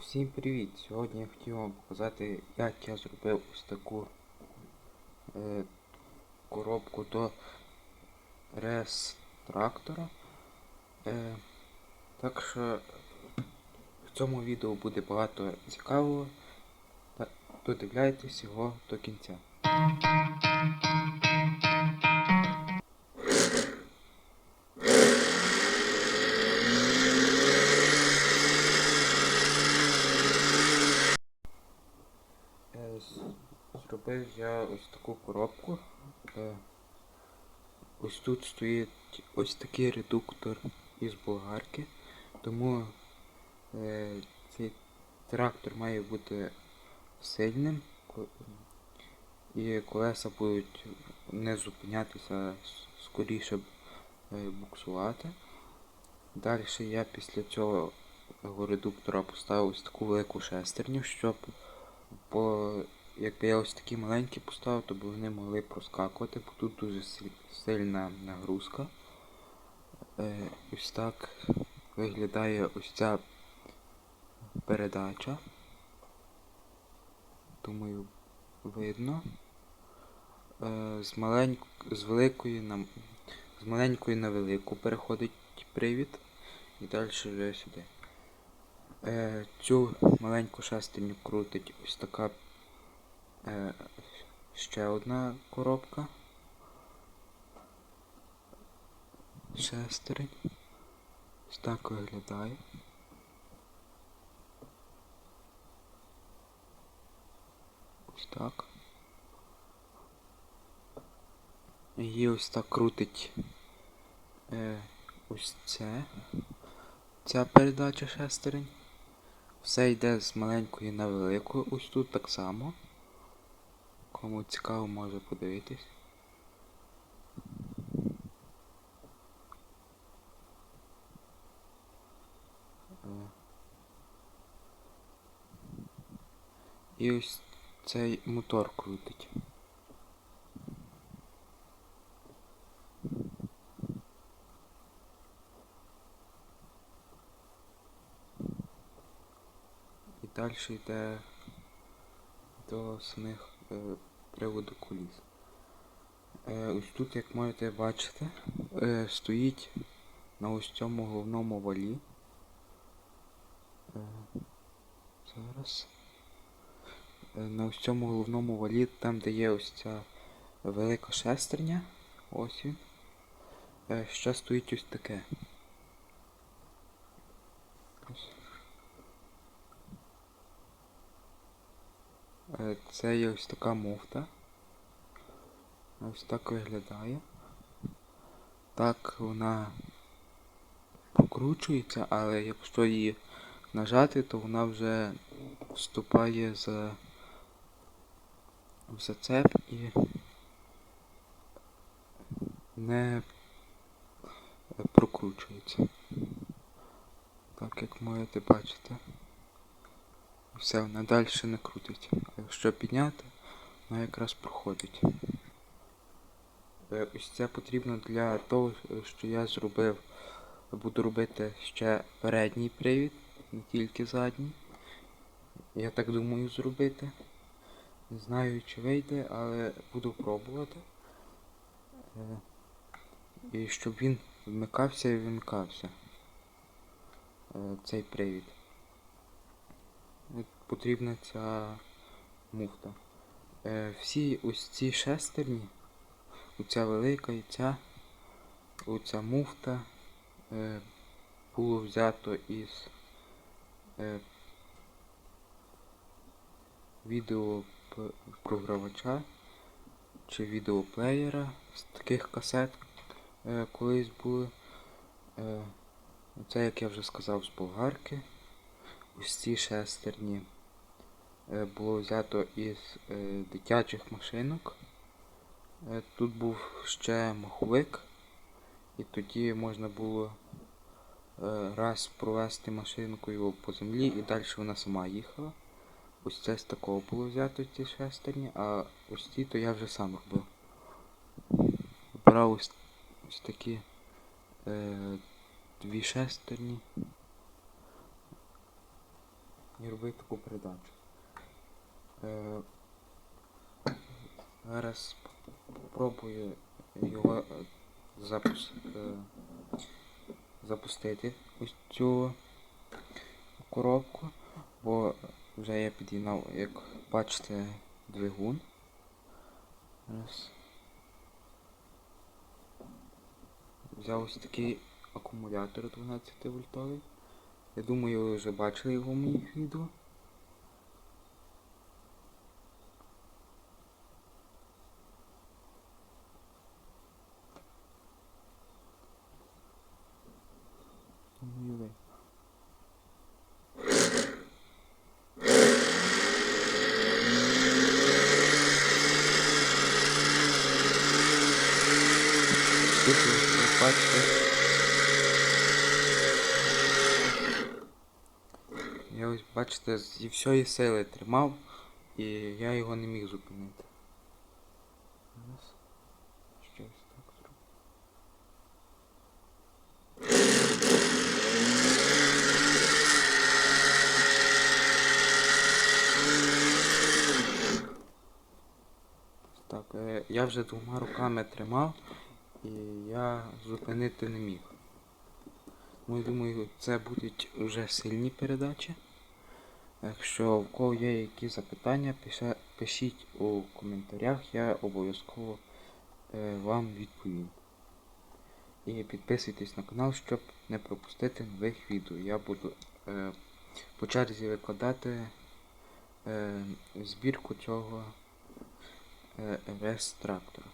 Всім привіт! Сьогодні я хотів вам показати, як я зробив ось таку е, коробку до рес трактора. Е, так що в цьому відео буде багато цікавого. Додивляйтесь його до кінця. Зробив я ось таку коробку. Ось тут стоїть ось такий редуктор із болгарки, тому е, цей трактор має бути сильним і колеса будуть не зупинятися, скоріше е, буксувати. Далі я після цього редуктора поставив ось таку велику шестерню, щоб Бо якби я ось такі маленькі поставив, то б вони могли проскакувати, бо тут дуже сильна нагрузка. Е, ось так виглядає ось ця передача. Думаю, видно. Е, з, маленьк... з великої на з маленької на велику переходить привід і далі вже сюди. Е, цю маленьку шестерню крутить ось така е, ще одна коробка. Шестерень. Ось так виглядає. Ось так. Її ось так крутить е, ось це. Ця передача шестерень. Все йде з маленької на велику, ось тут так само. Кому цікаво може подивитись. Е. І ось цей мотор крутить. І далі йде до самих е, приводу коліс. Е, ось тут, як можете бачити, е, стоїть на ось цьому головному валі. Е, зараз. Е, на ось цьому головному валі, там де є ось ця велика шестерня. Ось він. Е, ще стоїть ось таке. Ось. Е, Це є ось така муфта. Ось так виглядає. Так вона прокручується, але якщо її нажати, то вона вже вступає за в зацеп і не прокручується. Так як можете бачити. Все, вона далі не крутить. А якщо підняти, вона якраз проходить. Е, Ось це потрібно для того, що я зробив. Буду робити ще передній привід, не тільки задній. Я так думаю зробити. Не знаю чи вийде, але буду пробувати. Е, І щоб він вмикався і вимикався. Е, Цей привід. Потрібна ця муфта. Всі ось ці шестерні, оця велика і ця, оця муфта е, було взято із е, відеопрогравача чи відеоплеєра з таких касет е, колись були. Е, Це, як я вже сказав, з болгарки. Ось ці шестерні е, було взято із е, дитячих машинок. Е, Тут був ще маховик, і тоді можна було е, раз провести машинкою по землі і далі вона сама їхала. Ось це з такого було взято ці шестерні, а ось ці то я вже сам робив. Брав ось, ось такі е, дві шестерні. і робити таку передачу. Е, зараз спробую його е, запус, е, запустити ось цю коробку, бо вже я під'єднав, як бачите, двигун. Раз. Взяв ось такий акумулятор 12 вольтовий. Я думаю, ви вже бачили його в моїх відео. Думаю, ви. Ви бачите. Я ось бачите, зі всієї сили тримав і я його не міг зупинити. Так, е, я вже двома руками тримав і я зупинити не міг. Я думаю, це будуть вже сильні передачі. Якщо в кого є якісь запитання, пишіть у коментарях, я обов'язково е, вам відповім. І підписуйтесь на канал, щоб не пропустити нових відео. Я буду е, по черзі викладати е, збірку цього е, РС трактора.